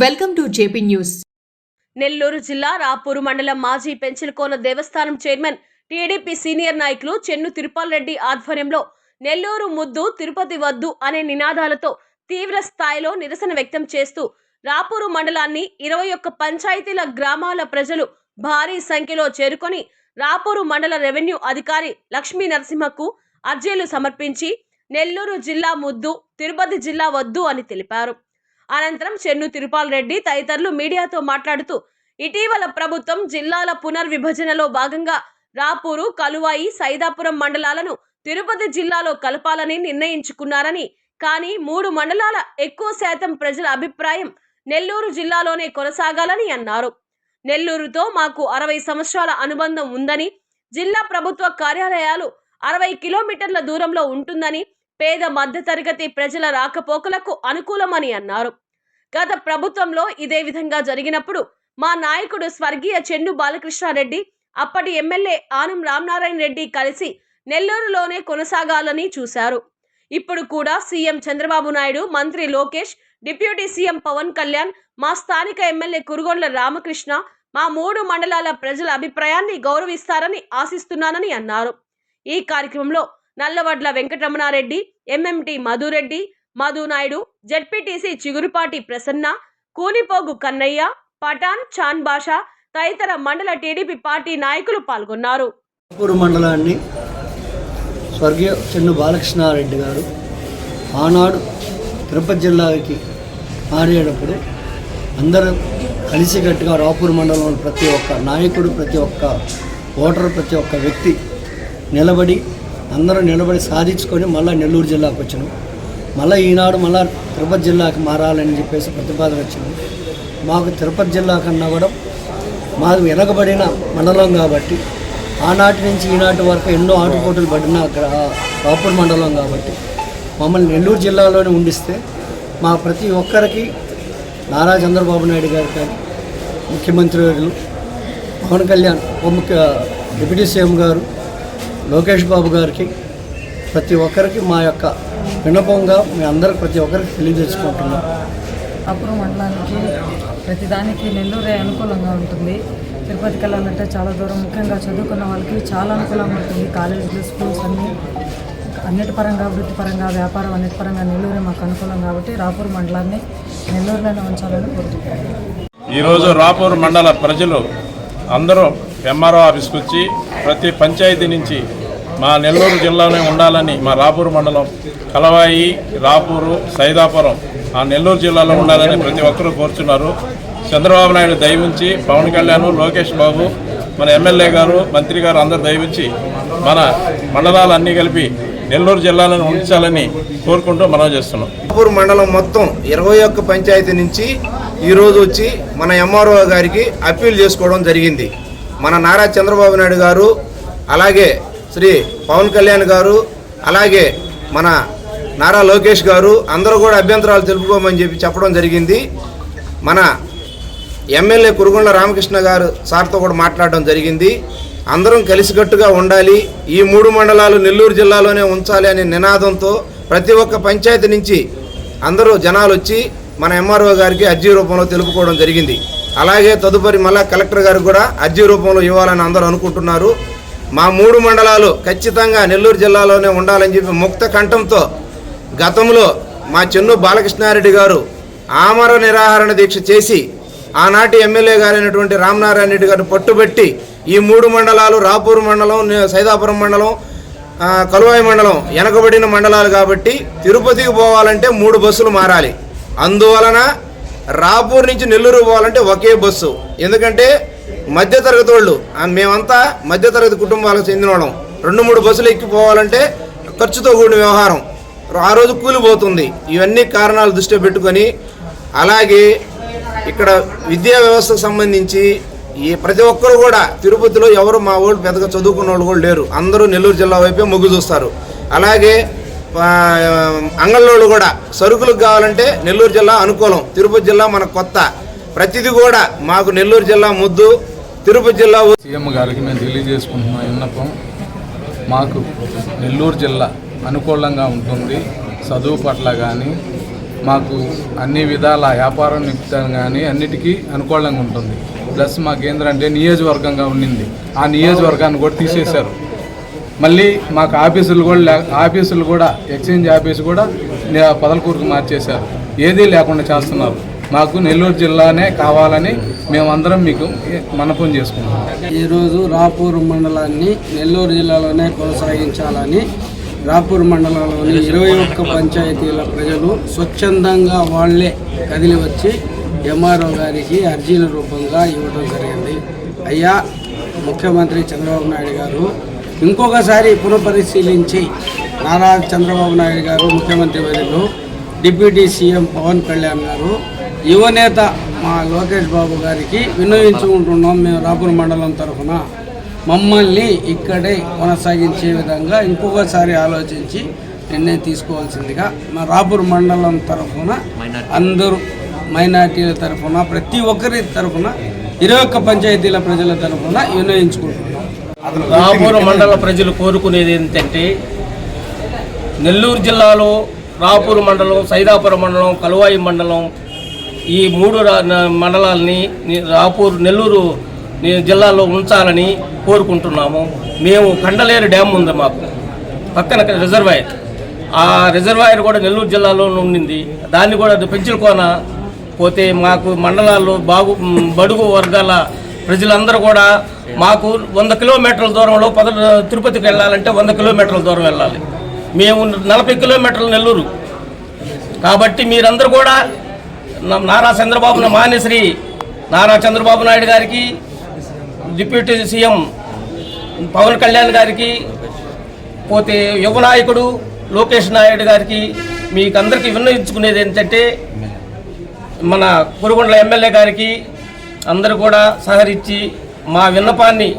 Welcome to JP news. Nellore జిల్లా రాపూరు మండలం మాజీ పెంచిలకోన దేవస్థానం చైర్మన్ టీడీపీ సీనియర్ నాయకులు చెన్ను తిరుపాల్ రెడ్డి ఆధ్వర్యంలో నెల్లూరు ముద్దు తిరుపతి వద్దు అనే నినాదాలతో తీవ్ర స్థాయిలో నిరసన వ్యక్తం చేస్తూ రాపూరు మండలాన్ని ఇరవై ఒక్క పంచాయతీల గ్రామాల ప్రజలు భారీ సంఖ్యలో చేరుకొని రాపూరు మండల రెవెన్యూ అధికారి లక్ష్మీ నరసింహకు అర్జీలు సమర్పించి నెల్లూరు జిల్లా ముద్దు తిరుపతి జిల్లా వద్దు అని తెలిపారు. అనంతరం చెన్ను తిరుపాల్ రెడ్డి తదితరులు మీడియాతో మాట్లాడుతూ ఇటీవల ప్రభుత్వం జిల్లాల పునర్విభజనలో భాగంగా రాపూరు కలువాయి సైదాపురం మండలాలను తిరుపతి జిల్లాలో కలపాలని నిర్ణయించుకున్నారని కానీ మూడు మండలాల ఎక్కువ శాతం ప్రజల అభిప్రాయం నెల్లూరు జిల్లాలోనే కొనసాగాలని అన్నారు. నెల్లూరుతో మాకు అరవై సంవత్సరాల అనుబంధం ఉందని జిల్లా ప్రభుత్వ కార్యాలయాలు అరవై కిలోమీటర్ల దూరంలో ఉంటుందని పేద మధ్యతరగతి ప్రజల రాకపోకలకు అనుకూలమని అన్నారు. గత ప్రభుత్వంలో ఇదే విధంగా జరిగినప్పుడు మా నాయకుడు స్వర్గీయ చెన్ను బాలకృష్ణారెడ్డి అప్పటి ఎమ్మెల్యే ఆనం రామనారాయణ రెడ్డి కలిసి నెల్లూరులోనే కొనసాగాలని చూశారు. ఇప్పుడు కూడా సీఎం చంద్రబాబు నాయుడు మంత్రి లోకేష్ డిప్యూటీ సీఎం పవన్ కళ్యాణ్ మా స్థానిక ఎమ్మెల్యే కురుగొండ్ల రామకృష్ణ మా మూడు మండలాల ప్రజల అభిప్రాయాన్ని గౌరవిస్తారని ఆశిస్తున్నానని అన్నారు. ఈ కార్యక్రమంలో నల్లవడ్ల వెంకటరమణారెడ్డి ఎంఎంటి మధురెడ్డి మధునాయుడు జడ్పీటీసీ చిగురుపాటి ప్రసన్న కూనిపోగు కన్నయ్య పఠాన్ చాన్ బాషా తదితర మండల టీడీపీ పార్టీ నాయకులు పాల్గొన్నారు. మండలాన్ని స్వర్గీయ చెన్ను బాలకృష్ణారెడ్డి గారు ఆనాడు తిరుపతి జిల్లాకి మారేటప్పుడు అందరూ కలిసికట్టుగా రాపూర్ మండలంలో ప్రతి ఒక్క నాయకుడు ప్రతి ఒక్క ఓటర్ ప్రతి ఒక్క వ్యక్తి నిలబడి అందరూ నిలబడి సాధించుకొని మళ్ళీ నెల్లూరు జిల్లాకు వచ్చినాం. మళ్ళీ ఈనాడు మళ్ళీ తిరుపతి జిల్లాకి మారాలని చెప్పేసి ప్రతిపాదన వచ్చింది. మాకు తిరుపతి జిల్లా కన్నా కూడా మాది వెనకబడిన మండలం కాబట్టి ఆనాటి నుంచి ఈనాటి వరకు ఎన్నో ఆటుపోటులు పడిన గ్రా- రాపూర్ మండలం కాబట్టి మమ్మల్ని నెల్లూరు జిల్లాలోనే ఉండిస్తే మా ప్రతి ఒక్కరికి నారా చంద్రబాబు నాయుడు గారు కానీ ముఖ్యమంత్రి వర్యులు పవన్ కళ్యాణ్ ఉప ముఖ్య డిప్యూటీ సీఎం గారు లోకేష్ బాబు గారికి ప్రతి ఒక్కరికి మా యొక్క విన్నపంగా మీ అందరికి ప్రతి ఒక్కరికి తెలియజేసుకుంటున్నాం. అప్పుడు మండలానికి ప్రతిదానికి నెల్లూరే అనుకూలంగా ఉంటుంది. తిరుపతికి వెళ్ళాలంటే చాలా దూరం. ముఖ్యంగా చదువుకున్న వాళ్ళకి చాలా అనుకూలంగా ఉంటుంది. కాలేజీలు స్కూల్స్ అన్నీ అన్నిటి పరంగా వృత్తిపరంగా వ్యాపారం అన్నిటి పరంగా నెల్లూరే మాకు అనుకూలం కాబట్టి రాపూర్ మండలాన్ని నెల్లూరులోనే ఉంచాలని కోరుకుంటున్నాను ఈరోజు రాపూర్ మండల ప్రజలు అందరూ ఎంఆర్ఓ ఆఫీస్కి వచ్చి ప్రతి పంచాయతీ నుంచి మా నెల్లూరు జిల్లాలోనే ఉండాలని మా రాపూరు మండలం కలవాయి రాపూరు సైదాపురం ఆ నెల్లూరు జిల్లాలో ఉండాలని ప్రతి ఒక్కరూ కోరుచున్నారు. చంద్రబాబు నాయుడు దయవించి పవన్ కళ్యాణ్ లోకేష్ బాబు మన ఎమ్మెల్యే గారు మంత్రి గారు అందరు దయవుంచి మన మండలాలన్నీ కలిపి నెల్లూరు జిల్లాలను ఉంచాలని కోరుకుంటూ మనం చేస్తున్నాం. రాపూర్ మండలం మొత్తం ఇరవై ఒక్క పంచాయతీ నుంచి ఈరోజు వచ్చి మన ఎంఆర్ఓ గారికి అప్పీల్ చేసుకోవడం జరిగింది. మన నారా చంద్రబాబు నాయుడు గారు అలాగే శ్రీ పవన్ కళ్యాణ్ గారు అలాగే మన నారా లోకేష్ గారు అందరూ కూడా అభ్యంతరాలు తెలుపుకోమని చెప్పి చెప్పడం జరిగింది. మన ఎమ్మెల్యే కురుగొండ రామకృష్ణ గారు సార్తో కూడా మాట్లాడడం జరిగింది. అందరం కలిసికట్టుగా ఉండాలి. ఈ మూడు మండలాలు నెల్లూరు జిల్లాలోనే ఉంచాలి అనే నినాదంతో ప్రతి ఒక్క పంచాయతీ నుంచి అందరూ జనాలు వచ్చి మన ఎంఆర్ఓ గారికి అర్జీ రూపంలో తెలుపుకోవడం జరిగింది. అలాగే తదుపరి మళ్ళా కలెక్టర్ గారికి కూడా అర్జీ రూపంలో ఇవ్వాలని అందరూ అనుకుంటున్నారు. మా మూడు మండలాలు ఖచ్చితంగా నెల్లూరు జిల్లాలోనే ఉండాలని చెప్పి ముక్త కంఠంతో గతంలో మా చెన్ను బాలకృష్ణారెడ్డి గారు ఆమర నిరాహరణ దీక్ష చేసి ఆనాటి ఎమ్మెల్యే గారైనటువంటి రామనారాయణ రెడ్డి గారిని పట్టుబట్టి ఈ మూడు మండలాలు రాపూర్ మండలం సైదాపురం మండలం కలువాయి మండలం వెనకబడిన మండలాలు కాబట్టి తిరుపతికి పోవాలంటే మూడు బస్సులు మారాలి. అందువలన రాపూర్ నుంచి నెల్లూరు పోవాలంటే ఒకే బస్సు. ఎందుకంటే మధ్యతరగతి వాళ్ళు మేమంతా మేమంతా మధ్యతరగతి కుటుంబాలకు చెందిన వాళ్ళం రెండు మూడు బస్సులు ఎక్కిపోవాలంటే ఖర్చుతో కూడిన వ్యవహారం. ఆ రోజు కూలిపోతుంది. ఇవన్నీ కారణాలు దృష్టిలో పెట్టుకొని అలాగే ఇక్కడ విద్యా వ్యవస్థకు సంబంధించి ఈ ప్రతి ఒక్కరు కూడా తిరుపతిలో ఎవరు మా వాళ్ళు పెద్దగా చదువుకున్న వాళ్ళు కూడా లేరు. అందరూ నెల్లూరు జిల్లా వైపే మొగ్గు చూస్తారు. అలాగే అంగళ్ళోళ్ళు కూడా సరుకులకు కావాలంటే నెల్లూరు జిల్లా అనుకూలం తిరుపతి జిల్లా మన కొత్త. ప్రతిదీ కూడా మాకు నెల్లూరు జిల్లా ముద్దు. తిరుపతి జిల్లా సీఎం గారికి మేము తెలియజేసుకుంటున్న విన్నపం మాకు నెల్లూరు జిల్లా అనుకూలంగా ఉంటుంది. చదువు పట్ల కానీ మాకు అన్ని విధాల వ్యాపారం నిమిత్తం కానీ అన్నిటికీ అనుకూలంగా ఉంటుంది. ప్లస్ మాకు ఏంటంటే నియోజకవర్గంగా ఉండింది ఆ నియోజకవర్గాన్ని కూడా తీసేశారు. మళ్ళీ మాకు ఆఫీసులు కూడా ఆఫీసులు కూడా ఎక్స్చేంజ్ ఆఫీస్ కూడా పదలకూరుకు మార్చేశారు. ఏదీ లేకుండా చేస్తున్నారు. మాకు నెల్లూరు జిల్లానే కావాలని మేమందరం మీకు మనపం చేసుకున్నాం. ఈరోజు రాపూర్ మండలాన్ని నెల్లూరు జిల్లాలోనే కొనసాగించాలని రాపూర్ మండలంలోని ఇరవై ఒక్క పంచాయతీల ప్రజలు స్వచ్ఛందంగా వాళ్ళే కదిలి వచ్చి ఎంఆర్ఓ గారికి అర్జీల రూపంగా ఇవ్వడం జరిగింది. అయ్యా ముఖ్యమంత్రి చంద్రబాబు నాయుడు గారు ఇంకొకసారి పునఃపరిశీలించి నారా చంద్రబాబు నాయుడు గారు ముఖ్యమంత్రి వర్యులు డిప్యూటీ సీఎం పవన్ కళ్యాణ్ గారు యువనేత మా లోకేష్ బాబు గారికి విన్నవించుకుంటున్నాం మేము రాపూర్ మండలం తరఫున. మమ్మల్ని ఇక్కడే కొనసాగించే విధంగా ఇంకొకసారి ఆలోచించి నిర్ణయం తీసుకోవాల్సిందిగా మా రాపూర్ మండలం తరఫున అందరూ మైనార్టీల తరఫున ప్రతి ఒక్కరి తరఫున ఇరవై ఒక్క పంచాయతీల ప్రజల తరఫున విన్నవించుకుంటున్నాం. రాపూర్ మండల ప్రజలు కోరుకునేది ఏంటంటే నెల్లూరు జిల్లాలో రాపూర్ మండలం సైదాపురం మండలం కలువాయి మండలం ఈ మూడు రా- మండలాల్ని రాపూర్ నెల్లూరు జిల్లాలో ఉంచాలని కోరుకుంటున్నాము. మేము కండలేరు డ్యామ్ ఉంది మాకు. పక్కన రిజర్వాయర్. ఆ రిజర్వాయర్ కూడా నెల్లూరు జిల్లాలో ఉండింది. దాన్ని కూడా పెంచుకోన పోతే మాకు మండలాల్లో బాగు బడుగు వర్గాల ప్రజలందరూ కూడా మాకు వంద కిలోమీటర్ల దూరంలో పద తిరుపతికి వెళ్ళాలంటే వంద కిలోమీటర్ల దూరం వెళ్ళాలి. మేము నలభై కిలోమీటర్లు నెల్లూరు. కాబట్టి మీరందరూ కూడా నారా చంద్రబాబు మాన్యశ్రీ నారా చంద్రబాబు నాయుడు గారికి డిప్యూటీ సీఎం పవన్ కళ్యాణ్ గారికి పోతే యువ నాయకుడు లోకేష్ నాయుడు గారికి మీకు అందరికీ విన్నవించుకునేది ఏంటంటే మన కురుగొండల ఎమ్మెల్యే గారికి అందరూ కూడా సహరించి మా విన్నపాన్ని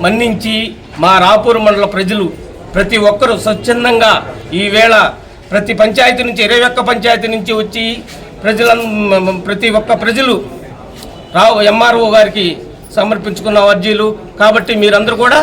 మన్నించి మా రాపూర్ మండల ప్రజలు ప్రతి ఒక్కరూ స్వచ్ఛందంగా ఈవేళ ప్రతి పంచాయతీ నుంచి ఇరవై ఒక్క పంచాయతీ నుంచి వచ్చి ప్రజల ప్రతి ఒక్క ప్రజలు రావు ఎంఆర్ఓ గారికి సమర్పించుకున్న అర్జీలు. కాబట్టి మీరందరూ కూడా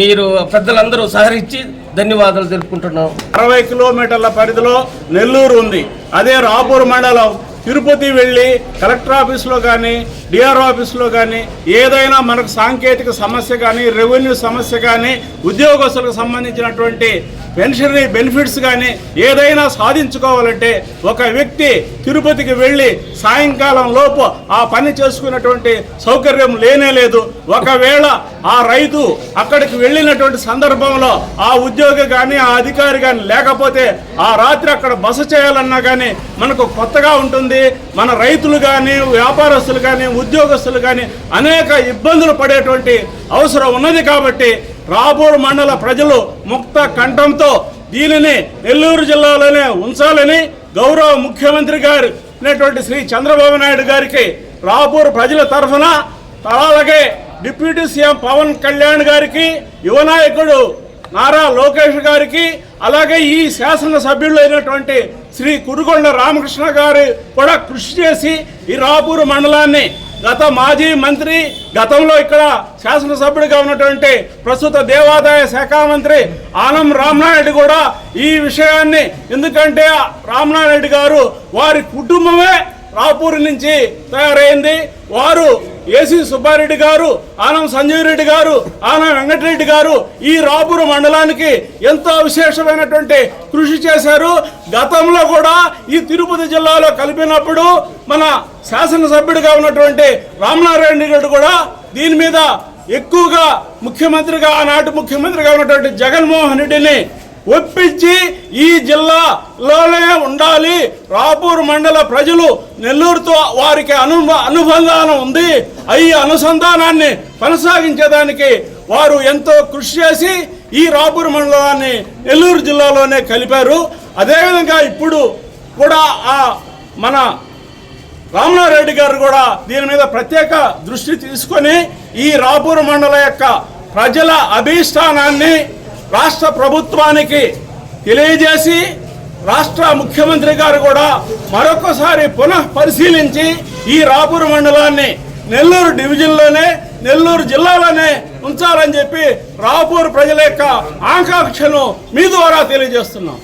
మీరు పెద్దలందరూ సహరించి ధన్యవాదాలు తెలుపుకుంటున్నాం. అరవై కిలోమీటర్ల పరిధిలో నెల్లూరు ఉంది. అదే రాపూర్ మండలం. తిరుపతి వెళ్ళి కలెక్టర్ ఆఫీస్లో కానీ డిఆర్ ఆఫీస్లో కానీ ఏదైనా మనకు సాంకేతిక సమస్య కానీ రెవెన్యూ సమస్య కానీ ఉద్యోగస్తులకు సంబంధించినటువంటి పెన్షనరీ బెనిఫిట్స్ కానీ ఏదైనా సాధించుకోవాలంటే ఒక వ్యక్తి తిరుపతికి వెళ్ళి సాయంకాలం లోపు ఆ పని చేసుకున్నటువంటి సౌకర్యం లేనే లేదు. ఒకవేళ ఆ రైతు అక్కడికి వెళ్ళినటువంటి సందర్భంలో ఆ ఉద్యోగి కానీ ఆ అధికారి కానీ లేకపోతే ఆ రాత్రి అక్కడ బస చేయాలన్నా కానీ మనకు కొత్తగా ఉంటుంది. మన రైతులు కానీ వ్యాపారస్తులు కానీ ఉద్యోగస్తులు కానీ అనేక ఇబ్బందులు పడేటువంటి అవసరం ఉన్నది కాబట్టి రాబోరు మండల ప్రజలు ముక్త కంఠంతో దీనిని నెల్లూరు జిల్లాలోనే ఉంచాలని గౌరవ ముఖ్యమంత్రి గారు అనేటువంటి శ్రీ చంద్రబాబు నాయుడు గారికి రాపూర్ ప్రజల తరఫున అలాగే డిప్యూటీ సీఎం పవన్ కళ్యాణ్ గారికి యువ నాయకుడు నారా లోకేష్ గారికి అలాగే ఈ శాసనసభ్యులు అయినటువంటి శ్రీ కురుగొండ రామకృష్ణ గారు కూడా కృషి చేసి ఈ రాపూరు మండలాన్ని గత మాజీ మంత్రి గతంలో ఇక్కడ శాసనసభ్యుడిగా ఉన్నటువంటి ప్రస్తుత దేవాదాయ శాఖ మంత్రి ఆనం రామనాయుడు కూడా ఈ విషయాన్ని ఎందుకంటే రామనాయుడు గారు వారి కుటుంబమే రాపూర్ నుంచి తయారైంది. వారు ఏసీ సుబ్బారెడ్డి గారు ఆనం సంజయ్ రెడ్డి గారు ఆనం వెంకటరెడ్డి గారు ఈ రాపూర్ మండలానికి ఎంతో విశేషమైనటువంటి కృషి చేశారు. గతంలో కూడా ఈ తిరుపతి జిల్లాలో కలిపినప్పుడు మన శాసనసభ్యుడిగా ఉన్నటువంటి రామనారాయణ రెడ్డి కూడా దీని మీద ఎక్కువగా ముఖ్యమంత్రిగా ఆనాటి ముఖ్యమంత్రిగా ఉన్నటువంటి జగన్మోహన్ రెడ్డిని ఒప్పించి ఈ జిల్లాలోనే ఉండాలి. రాపూర్ మండల ప్రజలు నెల్లూరుతో వారికి అను అనుబంధానం ఉంది. ఈ అనుసంధానాన్ని కొనసాగించేదానికి వారు ఎంతో కృషి చేసి ఈ రాపూర్ మండలాన్ని నెల్లూరు జిల్లాలోనే కలిపారు. అదేవిధంగా ఇప్పుడు కూడా ఆ మన రామనారెడ్డి గారు కూడా దీని మీద ప్రత్యేక దృష్టి తీసుకొని ఈ రాపూర్ మండల యొక్క ప్రజల అభీష్టానాన్ని రాష్ట్ర ప్రభుత్వానికి తెలియజేసి రాష్ట్ర ముఖ్యమంత్రి గారు కూడా మరొకసారి పునః పరిశీలించి ఈ రాపూర్ మండలాన్ని నెల్లూరు డివిజన్లోనే నెల్లూరు జిల్లాలోనే ఉంచాలని చెప్పి రాపూర్ ప్రజల యొక్క ఆకాంక్షను మీ ద్వారా తెలియజేస్తున్నాం.